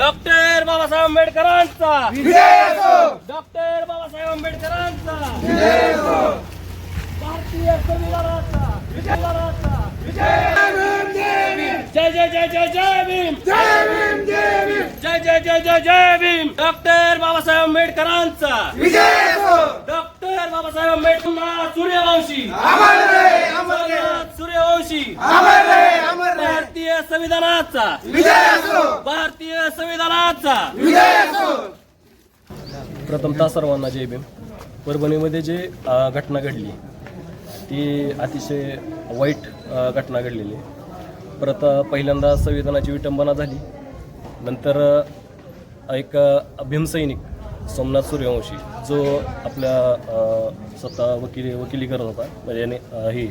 Doctor Babasaheb आंबेडकरांचा. Doctor Babasaheb आंबेडकरांचा. भारतीय संविधानाचा. जय जय जय जय जय भीम. जय जय जय जय जय भीम. डॉक्टर बाबासाहेब आंबेडकरांचा. डॉक्टर बाबासाहेब आंबेडकर सूर्यवंशी. सूर्यवंशी संविधानाचा. भारतीय संविधानाचा. प्रथमतः सर्वांना जय भीम. परभणीमध्ये जे घटना घडली ती अतिशय वाईट घटना घडलेली. आहे. परत पहिल्यांदा संविधानाची विटंबना झाली. नंतर एक भीमसैनिक सोमनाथ सूर्यवंशी जो आपल्या स्वतः वकिली वकिली करत होता. म्हणजे हे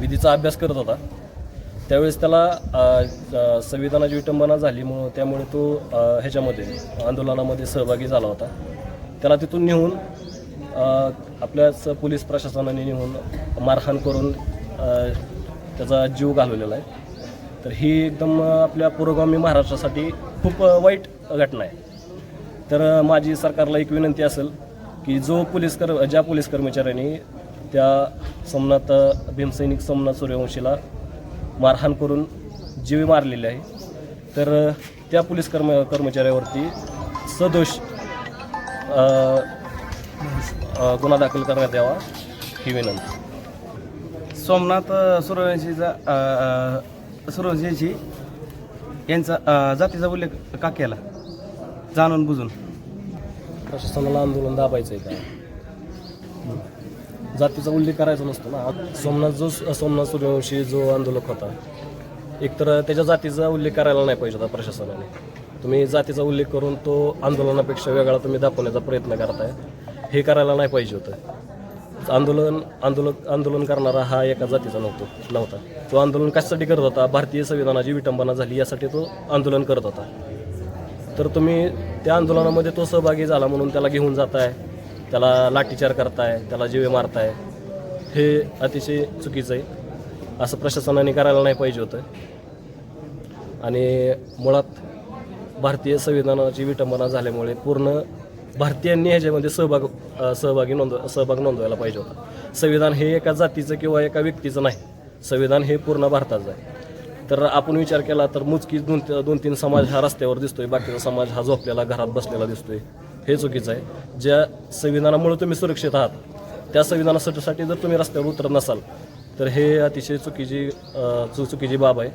विधीचा अभ्यास करत होता. त्यावेळेस त्याला संविधानाची विटंबना झाली म्हणून त्यामुळे तो ह्याच्यामध्ये आंदोलनामध्ये सहभागी झाला होता. त्याला तिथून नेऊन आपल्याच पोलीस प्रशासनाने नेऊन मारहाण करून त्याचा जीव घालवलेला आहे. तर ही एकदम आपल्या पुरोगामी महाराष्ट्रासाठी खूप वाईट घटना आहे. तर माझी सरकारला एक विनंती असेल की जो पोलीस कर ज्या पोलीस कर्मचाऱ्यांनी त्या सोमनाथ भीमसैनिक सोमनाथ सूर्यवंशीला मारहाण करून जीव मारलेले आहे. तर त्या पोलीस कर्म कर्मचाऱ्यावरती सदोष गुन्हा दाखल करण्यात यावा ही विनंती. सोमनाथ सूर्यवंशीचा सूर्यवंशीची यांचा जातीचा उल्लेख का केला? जाणून बुजून. प्रशासनाला आंदोलन दाबायचं आहे का? जातीचा उल्लेख करायचा नसतो ना. सोमनाथ जो सोमनाथ सूर्यवंशी जो आंदोलक होता एकतर त्याच्या जातीचा उल्लेख करायला नाही पाहिजे होता प्रशासनाने. तुम्ही जातीचा उल्लेख करून तो आंदोलनापेक्षा वेगळा तुम्ही दाखवण्याचा प्रयत्न करताय. हे करायला नाही पाहिजे होतं. आंदोलन आंदोलक आंदोलन करणारा हा एका जातीचा नव्हतो नव्हता. तो आंदोलन कशासाठी करत होता? भारतीय संविधानाची विटंबना झाली यासाठी तो आंदोलन करत होता. तर तुम्ही त्या आंदोलनामध्ये तो सहभागी झाला म्हणून त्याला घेऊन जाताय. त्याला लाठीचार करताय त्याला जीवे मारताय हे अतिशय चुकीचं आहे. असं प्रशासनाने करायला नाही पाहिजे होतं. आणि मुळात भारतीय संविधानाची विटंबना झाल्यामुळे पूर्ण भारतीयांनी ह्याच्यामध्ये सहभाग सहभागी नोंद सहभाग नोंदवायला पाहिजे होता. संविधान हे एका जातीचं किंवा एका व्यक्तीचं नाही. संविधान हे पूर्ण भारताचं आहे. तर आपण विचार केला तर मुचकी दोन दोन तीन समाज हा रस्त्यावर दिसतोय बाकीचा समाज हा झोपलेला घरात बसलेला दिसतोय. हे चुकीचं आहे. ज्या संविधानामुळे तुम्ही सुरक्षित आहात त्या संविधानासाठी जर तुम्ही रस्त्यावर उतरत नसाल तर हे अतिशय चुकीची चु चुकीची बाब आहे.